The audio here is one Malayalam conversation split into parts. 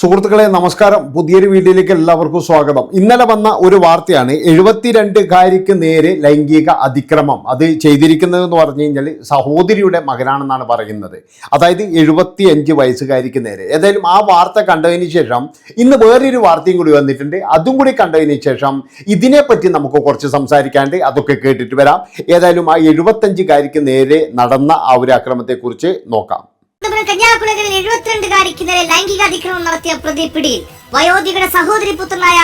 സുഹൃത്തുക്കളെ നമസ്കാരം. പുതിയൊരു വീഡിയോയിലേക്ക് എല്ലാവർക്കും സ്വാഗതം. ഇന്നലെ വന്ന ഒരു വാർത്തയാണ് എഴുപത്തിരണ്ടുകാരിക്ക് നേരെ ലൈംഗിക അതിക്രമം. അത് ചെയ്തിരിക്കുന്നത് എന്ന് പറഞ്ഞു കഴിഞ്ഞാൽ സഹോദരിയുടെ മകനാണെന്നാണ് പറയുന്നത്. അതായത് എഴുപത്തി അഞ്ച് വയസ്സുകാരിക്ക് നേരെ. ഏതായാലും ആ വാർത്ത കണ്ടതിന് ശേഷം ഇന്ന് വേറൊരു വാർത്തയും കൂടി വന്നിട്ടുണ്ട്. അതും കൂടി കണ്ടതിന് ശേഷം ഇതിനെപ്പറ്റി നമുക്ക് കുറച്ച് സംസാരിക്കാണ്ട് അതൊക്കെ കേട്ടിട്ട് വരാം. ഏതായാലും ആ എഴുപത്തഞ്ചുകാരിക്ക് നേരെ നടന്ന ആ ഒരു അക്രമത്തെക്കുറിച്ച് നോക്കാം. തിരുവനന്തപുരം കന്യാകുളങ്ങളിൽ എഴുപത്തിരണ്ടുകാരിക്ക് നേരെ ലൈംഗിക അതിക്രമം നടത്തിയ പ്രതി പിടിയിൽ വയോധികയുടെ സഹോദരി പുത്രനായ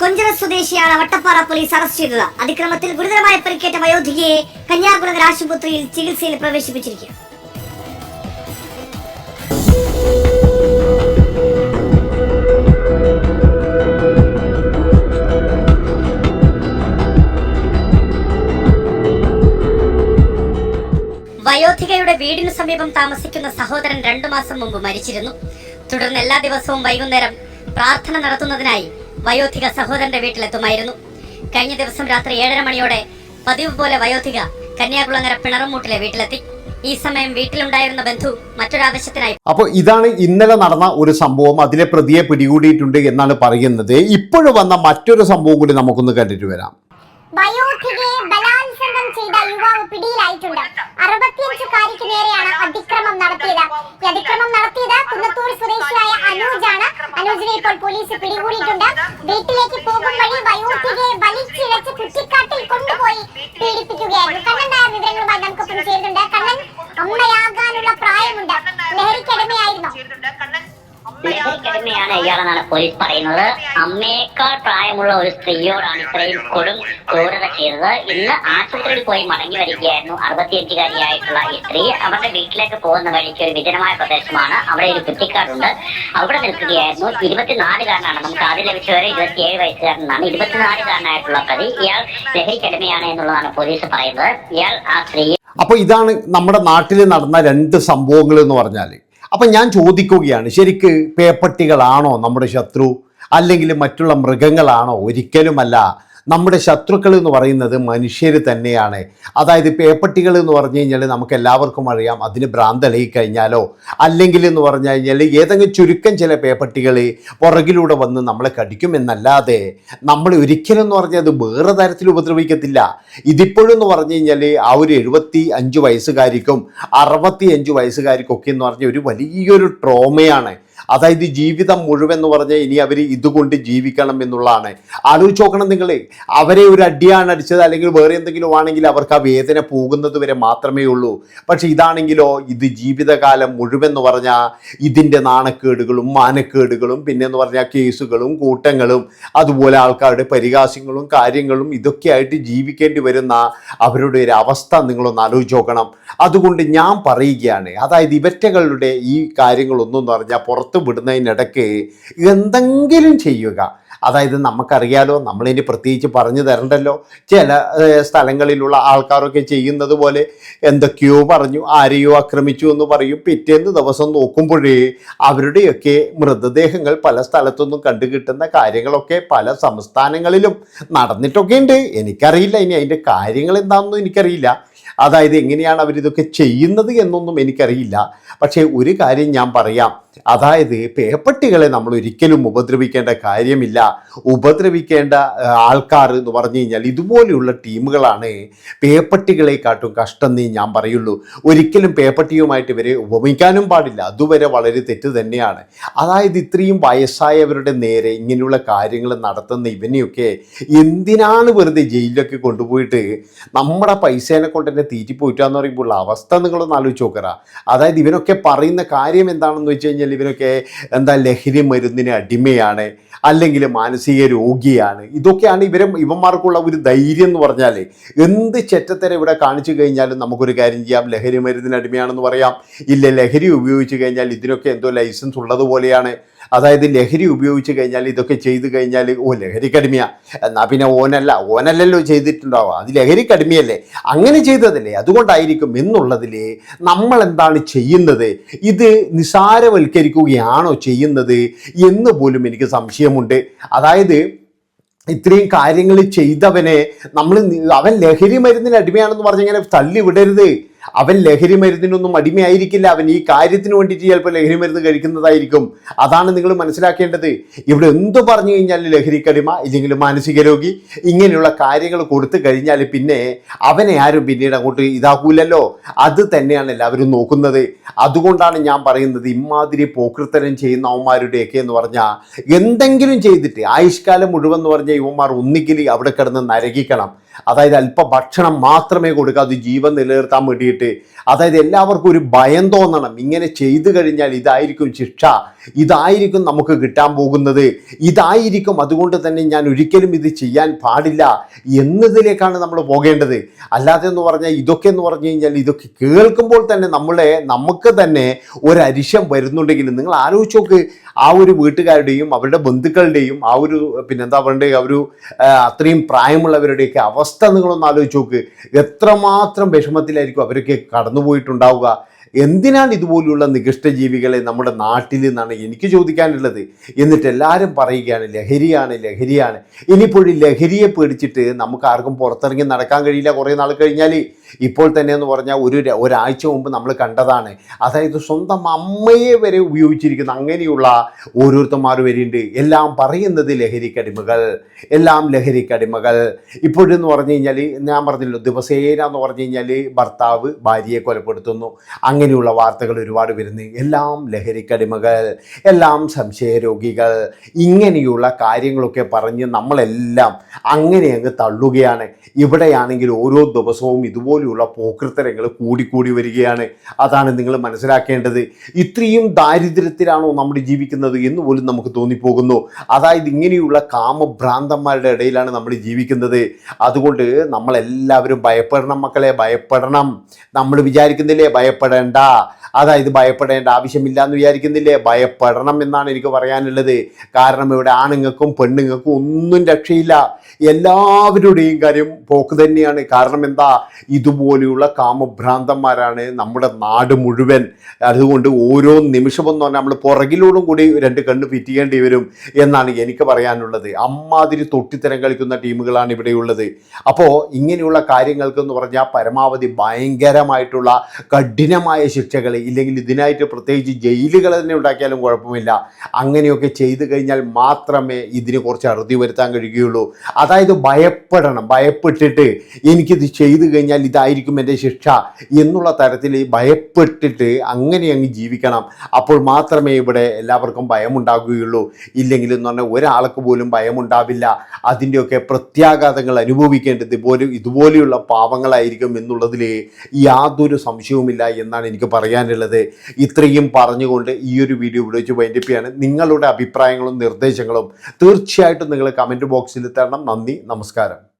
കൊഞ്ചറ സ്വദേശിയാണ് വട്ടപ്പാറ പോലീസ് അറസ്റ്റ് ചെയ്തത്. അതിക്രമത്തിൽ ഗുരുതരമായ പരിക്കേറ്റ വയോധികയെ കന്യാകുളങ്ങര ആശുപത്രിയിൽ ചികിത്സയിൽ പ്രവേശിപ്പിച്ചിരിക്കുന്നു സമീപം താമസിക്കുന്ന സഹോദരൻ രണ്ടു മാസം മുമ്പ് മരിച്ചിരുന്നു. തുടർന്ന് എല്ലാ ദിവസവും വൈകുന്നേരം പ്രാർത്ഥന നടത്തുന്നതിനായി വയോധിക സഹോദരന്റെ വീട്ടിലെത്തുമായിരുന്നു. കഴിഞ്ഞ ദിവസം രാത്രി ഏഴര മണിയോടെ പതിവ് പോലെ വയോധിക കന്യാകുളങ്ങര പിണറമൂട്ടിലെ വീട്ടിലെത്തി. ഈ സമയം വീട്ടിലുണ്ടായിരുന്ന ബന്ധു മറ്റൊരാവശ്യത്തിനായി അപ്പോൾ ഇതാണ് ഇന്നലെ നടന്ന ഒരു സംഭവം. അതിലെ പ്രതിയെ പിടികൂടിയിട്ടുണ്ട് എന്നാണ് പറയുന്നത്. ഇപ്പോഴും വന്ന മറ്റൊരു സംഭവം കൂടി നമുക്കൊന്ന് കണ്ടിട്ട് വരാം. വയോധിക പിടിയിലായിട്ടുണ്ട്. അറുപത്തിയഞ്ചുകാരിക്ക് നേരെയാണ് അതിക്രമം നടത്തിയത്. ഈ അതിക്രമം നടത്തിയത് കുന്നത്തൂർ സ്വദേശിയായ അനൂജാണ്. അനൂജിനെ ഇപ്പോൾ പോലീസ് പിടികൂടിയിട്ടുണ്ട്. വീട്ടിലേക്ക് പോകും വഴി വയോധികയെ വലിച്ചിഴച്ച് കുറ്റിക്കാട്ടിൽ കൊണ്ടുപോയി പീഡിപ്പിക്കുകയായിരുന്നു. കണ്ണൻ വിവരങ്ങളുമായി നമുക്കൊപ്പം ചേരുന്നുണ്ട്. കണ്ണൻ അമ്മയാകാനുള്ള പ്രായമുണ്ട്. ലഹരിക്കടിമയായിരുന്നു ലഹരിക്കടിമയാണ് ഇയാളെന്നാണ് പോലീസ് പറയുന്നത്. അമ്മയേക്കാൾ പ്രായമുള്ള ഒരു സ്ത്രീയോടാണ് ഇത്രയും കൊടും ക്രൂരത ചെയ്തത്. ഇന്ന് ആശുപത്രിയിൽ പോയി മടങ്ങി വരികയായിരുന്നു അറുപത്തിയഞ്ചുകാരിയായിട്ടുള്ള ഈ സ്ത്രീ. അവരുടെ വീട്ടിലേക്ക് പോകുന്ന വഴിക്ക് ഒരു വിജനമായ പ്രദേശമാണ്. അവിടെ ഒരു കുറ്റിക്കാടുണ്ട്. അവിടെ നിൽക്കുകയായിരുന്നു. ഇരുപത്തിനാലുകാരനാണ്. നമുക്ക് ആദ്യം ലഭിച്ചവരെ ഇരുപത്തിയേഴ് വയസ്സുകാരനാണ്. ഇരുപത്തിനാലുകാരനായിട്ടുള്ള പ്രതി ഇയാൾ ലഹരിക്കടിമയാണ് എന്നുള്ളതാണ് പോലീസ് പറയുന്നത്. ഇയാൾ ആ സ്ത്രീ അപ്പോൾ ഇതാണ് നമ്മുടെ നാട്ടിൽ നടന്ന രണ്ട് സംഭവങ്ങൾ എന്ന് പറഞ്ഞാൽ അപ്പം ഞാൻ ചോദിക്കുകയാണ് ശരിക്ക് പേപ്പട്ടികളാണോ നമ്മുടെ ശത്രു? അല്ലെങ്കിൽ മറ്റുള്ള മൃഗങ്ങളാണോ? ഒരിക്കലുമല്ല. നമ്മുടെ ശത്രുക്കൾ എന്ന് പറയുന്നത് മനുഷ്യർ തന്നെയാണ്. അതായത് പേപ്പട്ടികൾ എന്ന് പറഞ്ഞു കഴിഞ്ഞാൽ നമുക്ക് എല്ലാവർക്കും അറിയാം. അതിന് ഭ്രാന്തളയി കഴിഞ്ഞാലോ അല്ലെങ്കിൽ എന്ന് പറഞ്ഞു കഴിഞ്ഞാൽ ഏതെങ്കിലും ചുരുക്കം ചില പേപ്പട്ടികൾ പുറകിലൂടെ വന്ന് നമ്മളെ കടിക്കും എന്നല്ലാതെ നമ്മൾ ഒരിക്കലും എന്ന് പറഞ്ഞാൽ അത് വേറെ തരത്തിൽ ഉപദ്രവിക്കത്തില്ല. ഇതിപ്പോഴും എന്ന് പറഞ്ഞു കഴിഞ്ഞാൽ ആ ഒരു എഴുപത്തി അഞ്ച് വയസ്സുകാരിക്കും അറുപത്തി അഞ്ച് വയസ്സുകാരിക്കും ഒക്കെ എന്ന് പറഞ്ഞാൽ ഒരു വലിയൊരു ട്രോമയാണ് അതായത് ജീവിതം മുഴുവൻ എന്ന് പറഞ്ഞാൽ ഇനി അവർ ഇതുകൊണ്ട് ജീവിക്കണം എന്നുള്ളതാണ്. ആലോചിച്ച് നോക്കണം നിങ്ങൾ അവരെ ഒരു അടിയാണ് അടിച്ചത് അല്ലെങ്കിൽ വേറെ എന്തെങ്കിലും ആണെങ്കിൽ അവർക്ക് ആ വേദന പോകുന്നത് വരെ മാത്രമേ ഉള്ളൂ. പക്ഷെ ഇതാണെങ്കിലോ ഇത് ജീവിതകാലം മുഴുവൻ എന്ന് പറഞ്ഞാൽ ഇതിന്റെ നാണക്കേടുകളും മാനക്കേടുകളും പിന്നെ എന്ന് പറഞ്ഞാൽ കേസുകളും കൂട്ടങ്ങളും അതുപോലെ ആൾക്കാരുടെ പരിഹാസ്യങ്ങളും കാര്യങ്ങളും ഇതൊക്കെ ആയിട്ട് ജീവിക്കേണ്ടി വരുന്ന അവരുടെ ഒരു അവസ്ഥ നിങ്ങളൊന്ന് ആലോചിച്ച് നോക്കണം. അതുകൊണ്ട് ഞാൻ പറയുകയാണ് അതായത് ഇവറ്റകളുടെ ഈ കാര്യങ്ങളൊന്നും എന്ന് പറഞ്ഞാൽ പുറത്ത് വിടുന്നതിനിടയ്ക്ക് എന്തെങ്കിലും ചെയ്യുക. അതായത് നമുക്കറിയാലോ നമ്മളിനി പ്രത്യേകിച്ച് പറഞ്ഞു തരണ്ടല്ലോ. ചില സ്ഥലങ്ങളിലുള്ള ആൾക്കാരൊക്കെ ചെയ്യുന്നത് പോലെ എന്തൊക്കെയോ പറഞ്ഞു ആരെയോ ആക്രമിച്ചു എന്ന് പറയും. പിറ്റേന്ന് ദിവസം നോക്കുമ്പോഴേ അവരുടെയൊക്കെ മൃതദേഹങ്ങൾ പല സ്ഥലത്തൊന്നും കണ്ടു കിട്ടുന്ന കാര്യങ്ങളൊക്കെ പല സംസ്ഥാനങ്ങളിലും നടന്നിട്ടൊക്കെ ഉണ്ട് എനിക്കറിയില്ല ഇനി അതിന്റെ കാര്യങ്ങൾ എന്താണെന്നും എനിക്കറിയില്ല. അതായത് എങ്ങനെയാണ് അവരിതൊക്കെ ചെയ്യുന്നത് എന്നൊന്നും എനിക്കറിയില്ല. പക്ഷേ ഒരു കാര്യം ഞാൻ പറയാം. അതായത് പേപ്പട്ടികളെ നമ്മൾ ഒരിക്കലും ഉപദ്രവിക്കേണ്ട കാര്യമില്ല. ഉപദ്രവിക്കേണ്ട ആൾക്കാർ എന്ന് പറഞ്ഞു കഴിഞ്ഞാൽ ഇതുപോലെയുള്ള ടീമുകളാണ് പേപ്പട്ടികളെക്കാട്ടും കഷ്ടം നീ ഞാൻ പറയുള്ളൂ. ഒരിക്കലും പേപ്പട്ടിയുമായിട്ട് ഇവരെ ഉപമിക്കാനും പാടില്ല. അതുവരെ വളരെ തെറ്റ് തന്നെയാണ്. അതായത് ഇത്രയും വയസ്സായവരുടെ നേരെ ഇങ്ങനെയുള്ള കാര്യങ്ങൾ നടത്തുന്ന ഇവനെയൊക്കെ എന്തിനാണ് വെറുതെ ജയിലിലൊക്കെ കൊണ്ടുപോയിട്ട് നമ്മുടെ പൈസേനെ കൊണ്ട് തന്നെ തീറ്റിപ്പോയിട്ടാന്ന് പറയുമ്പോൾ അവസ്ഥ നിങ്ങളൊന്ന് ആലോചിച്ച് നോക്കറ. അതായത് ഇവനൊക്കെ പറയുന്ന കാര്യം എന്താണെന്ന് വെച്ച് കഴിഞ്ഞാൽ ഇവനൊക്കെ എന്താ ലഹരി മരുന്നിന് അടിമയാണ് അല്ലെങ്കിൽ മാനസിക രോഗിയാണ്. ഇതൊക്കെയാണ് ഇവരെ ഇവന്മാർക്കുള്ള ഒരു ധൈര്യം എന്ന് പറഞ്ഞാൽ എന്ത് ചെറ്റത്തരം ഇവിടെ കാണിച്ചു കഴിഞ്ഞാലും നമുക്കൊരു കാര്യം ചെയ്യാം. ലഹരി മരുന്നിന് അടിമയാണെന്ന് പറയാം. ഇല്ല ലഹരി ഉപയോഗിച്ച് കഴിഞ്ഞാൽ ഇതിനൊക്കെ എന്തോ ലൈസൻസ് ഉള്ളതുപോലെയാണ് അതായത് ലഹരി ഉപയോഗിച്ച് കഴിഞ്ഞാൽ ഇതൊക്കെ ചെയ്തു കഴിഞ്ഞാൽ ഓ ലഹരി കടിമയാ. എന്നാൽ പിന്നെ ഓനല്ല ഓനല്ലല്ലോ ചെയ്തിട്ടുണ്ടാവുക. അത് ലഹരി കടിമയല്ലേ? അങ്ങനെ ചെയ്തതല്ലേ? അതുകൊണ്ടായിരിക്കും എന്നുള്ളതിൽ നമ്മൾ എന്താണ് ചെയ്യുന്നത്? ഇത് നിസാരവൽക്കരിക്കുകയാണോ ചെയ്യുന്നത് എന്ന് പോലും എനിക്ക് സംശയമുണ്ട്. അതായത് ഇത്രയും കാര്യങ്ങൾ ചെയ്തവനെ നമ്മൾ അവൻ ലഹരി മരുന്നിന് അടിമയാണെന്ന് പറഞ്ഞിങ്ങനെ തള്ളി വിടരുത് അവൻ ലഹരി മരുന്നിനൊന്നും അടിമയായിരിക്കില്ല. അവൻ ഈ കാര്യത്തിന് വേണ്ടിയിട്ട് ചിലപ്പോൾ ലഹരി മരുന്ന് കഴിക്കുന്നതായിരിക്കും. അതാണ് നിങ്ങൾ മനസ്സിലാക്കേണ്ടത്. ഇവിടെ എന്തു പറഞ്ഞു കഴിഞ്ഞാൽ ലഹരിക്കടിമ ഇല്ലെങ്കിൽ മാനസിക രോഗി ഇങ്ങനെയുള്ള കാര്യങ്ങൾ കൊടുത്തു കഴിഞ്ഞാൽ പിന്നെ അവനെ ആരും പിന്നീട് അങ്ങോട്ട് ഇതാക്കൂലല്ലോ. അത് തന്നെയാണ് എല്ലാവരും നോക്കുന്നത്. അതുകൊണ്ടാണ് ഞാൻ പറയുന്നത് ഇമാതിരി പോക്കൃത്തരം ചെയ്യുന്ന അവന്മാരുടെയൊക്കെ എന്ന് പറഞ്ഞാൽ എന്തെങ്കിലും ചെയ്തിട്ട് ആയുഷ്കാലം മുഴുവൻ എന്ന് പറഞ്ഞാൽ ഇവന്മാർ ഒന്നിക്കൽ അവിടെ കിടന്ന് നരകിക്കണം. അതായത് അല്പ ഭക്ഷണം മാത്രമേ കൊടുക്കാതെ ജീവൻ നിലനിർത്താൻ വേണ്ടിയിട്ട്. അതായത് എല്ലാവർക്കും ഒരു ഭയം തോന്നണം. ഇങ്ങനെ ചെയ്തു കഴിഞ്ഞാൽ ഇതായിരിക്കും ശിക്ഷ. ഇതായിരിക്കും നമുക്ക് കിട്ടാൻ പോകുന്നത്. ഇതായിരിക്കും അതുകൊണ്ട് തന്നെ ഞാൻ ഒരിക്കലും ഇത് ചെയ്യാൻ പാടില്ല എന്നതിലേക്കാണ് നമ്മൾ പോകേണ്ടത്. അല്ലാതെ എന്ന് പറഞ്ഞാൽ ഇതൊക്കെ എന്ന് പറഞ്ഞു കഴിഞ്ഞാൽ ഇതൊക്കെ കേൾക്കുമ്പോൾ തന്നെ നമ്മളെ നമുക്ക് തന്നെ ഒരരിശം വരുന്നുണ്ടെങ്കിൽ നിങ്ങൾ ആലോചിച്ച് നോക്ക്. ആ ഒരു വീട്ടുകാരുടെയും അവരുടെ ബന്ധുക്കളുടെയും ആ ഒരു പിന്നെന്താ പറയണ്ടേ? ഒരു അത്രയും പ്രായമുള്ളവരുടെയൊക്കെ അവസ്ഥ നിങ്ങളൊന്ന് ആലോചിച്ച് നോക്ക്. എത്രമാത്രം വിഷമത്തിലായിരിക്കും അവരൊക്കെ കടന്നുപോയിട്ടുണ്ടാവുക. എന്തിനാണ് ഇതുപോലെയുള്ള നികൃഷ്ട ജീവികളെ നമ്മുടെ നാട്ടിൽ നിന്നാണ് എനിക്ക് ചോദിക്കാനുള്ളത്? എന്നിട്ട് എല്ലാവരും പറയുകയാണ് ലഹരിയാണ് ലഹരിയാണ്. ഇനിയിപ്പോഴും ലഹരിയെ പേടിച്ചിട്ട് നമുക്ക് ആർക്കും പുറത്തിറങ്ങി നടക്കാൻ കഴിയില്ല കുറേ നാൾ കഴിഞ്ഞാൽ ഇപ്പോൾ തന്നെ എന്ന് പറഞ്ഞാൽ ഒരു ഒരാഴ്ച മുമ്പ് നമ്മൾ കണ്ടതാണ്. അതായത് സ്വന്തം അമ്മയെ വരെ ഉപയോഗിച്ചിരിക്കുന്ന അങ്ങനെയുള്ള ഓരോരുത്തന്മാർ വരെയുണ്ട്. എല്ലാം പറയുന്നത് ലഹരിക്കടിമകൾ. എല്ലാം ലഹരിക്കടിമകൾ. ഇപ്പോഴെന്ന് പറഞ്ഞു കഴിഞ്ഞാൽ ഞാൻ പറഞ്ഞല്ലോ ദിവസേന എന്ന് പറഞ്ഞു കഴിഞ്ഞാൽ ഭർത്താവ് ഭാര്യയെ കൊലപ്പെടുത്തുന്നു. അങ്ങനെയുള്ള വാർത്തകൾ ഒരുപാട് വരുന്നു. എല്ലാം ലഹരിക്കടിമകൾ. എല്ലാം സംശയരോഗികൾ. ഇങ്ങനെയുള്ള കാര്യങ്ങളൊക്കെ പറഞ്ഞ് നമ്മളെല്ലാം അങ്ങനെ അങ്ങ് തള്ളുകയാണ്. ഇവിടെയാണെങ്കിൽ ഓരോ ദിവസവും ഇതുപോലെയുള്ള പോക്കൃത്തരങ്ങൾ കൂടിക്കൂടി വരികയാണ്. അതാണ് നിങ്ങൾ മനസ്സിലാക്കേണ്ടത്. ഇത്രയും ദാരിദ്ര്യത്തിലാണോ നമ്മൾ ജീവിക്കുന്നത് എന്ന് പോലും നമുക്ക് തോന്നിപ്പോകുന്നു. അതായത് ഇങ്ങനെയുള്ള കാമഭ്രാന്തന്മാരുടെ ഇടയിലാണ് നമ്മൾ ജീവിക്കുന്നത്. അതുകൊണ്ട് നമ്മളെല്ലാവരും ഭയപ്പെടണം മക്കളെ ഭയപ്പെടണം. നമ്മൾ വിചാരിക്കുന്നില്ലേ ഭയപ്പെടേണ്ട. അതായത് ഭയപ്പെടേണ്ട ആവശ്യമില്ല എന്ന് വിചാരിക്കുന്നില്ലേ? ഭയപ്പെടണം എന്നാണ് എനിക്ക് പറയാനുള്ളത്. കാരണം ഇവിടെ ആണുങ്ങൾക്കും പെണ്ണുങ്ങൾക്കും ഒന്നും രക്ഷയില്ല. എല്ലാവരുടെയും കാര്യം പോക്ക് തന്നെയാണ്. കാരണം എന്താ? ഇതുപോലെയുള്ള കാമഭ്രാന്തന്മാരാണ് നമ്മുടെ നാട് മുഴുവൻ. അതുകൊണ്ട് ഓരോ നിമിഷം എന്ന് പറഞ്ഞാൽ നമ്മൾ പുറകിലോടും കൂടി രണ്ട് കണ്ണ് പിറ്റിയേണ്ടി വരും എന്നാണ് എനിക്ക് പറയാനുള്ളത്. അമ്മാതിരി തൊട്ടിത്തരം കളിക്കുന്ന ടീമുകളാണ് ഇവിടെയുള്ളത് അപ്പോൾ ഇങ്ങനെയുള്ള കാര്യങ്ങൾക്ക് എന്ന് പറഞ്ഞാൽ പരമാവധി ഭയങ്കരമായിട്ടുള്ള കഠിനമായ ശിക്ഷകൾ ഇല്ലെങ്കിൽ ഇതിനായിട്ട് പ്രത്യേകിച്ച് ജയിലുകൾ തന്നെ ഉണ്ടാക്കിയാലും കുഴപ്പമില്ല. അങ്ങനെയൊക്കെ ചെയ്തു കഴിഞ്ഞാൽ മാത്രമേ ഇതിന് കുറച്ച് അറുതി വരുത്താൻ കഴിയുകയുള്ളൂ. അതായത് ഭയപ്പെടണം. ഭയപ്പെട്ടിട്ട് എനിക്കിത് ചെയ്തു കഴിഞ്ഞാൽ ഇതായിരിക്കും എന്റെ ശിക്ഷ എന്നുള്ള തരത്തിൽ ഭയപ്പെട്ടിട്ട് അങ്ങനെ അങ്ങ് ജീവിക്കണം. അപ്പോൾ മാത്രമേ ഇവിടെ എല്ലാവർക്കും ഭയമുണ്ടാകുകയുള്ളൂ. ഇല്ലെങ്കിൽ എന്ന് പറഞ്ഞാൽ ഒരാൾക്ക് പോലും ഭയമുണ്ടാവില്ല. അതിന്റെയൊക്കെ പ്രത്യാഘാതങ്ങൾ അനുഭവിക്കേണ്ടത് ഇതുപോലെ ഇതുപോലെയുള്ള പാവങ്ങളായിരിക്കും എന്നുള്ളതിൽ യാതൊരു സംശയവുമില്ല എന്നാണ് എനിക്ക് പറയാനുള്ളത് ഇത്രയും പറഞ്ഞുകൊണ്ട് ഈ ഒരു വീഡിയോ ഇവിടെ വെച്ച് വൈൻഡിപ്പിയാണ് നിങ്ങളുടെ അഭിപ്രായങ്ങളും നിർദ്ദേശങ്ങളും തീർച്ചയായിട്ടും നിങ്ങൾ കമന്റ് ബോക്സിൽ തരണം. നന്ദി നമസ്കാരം.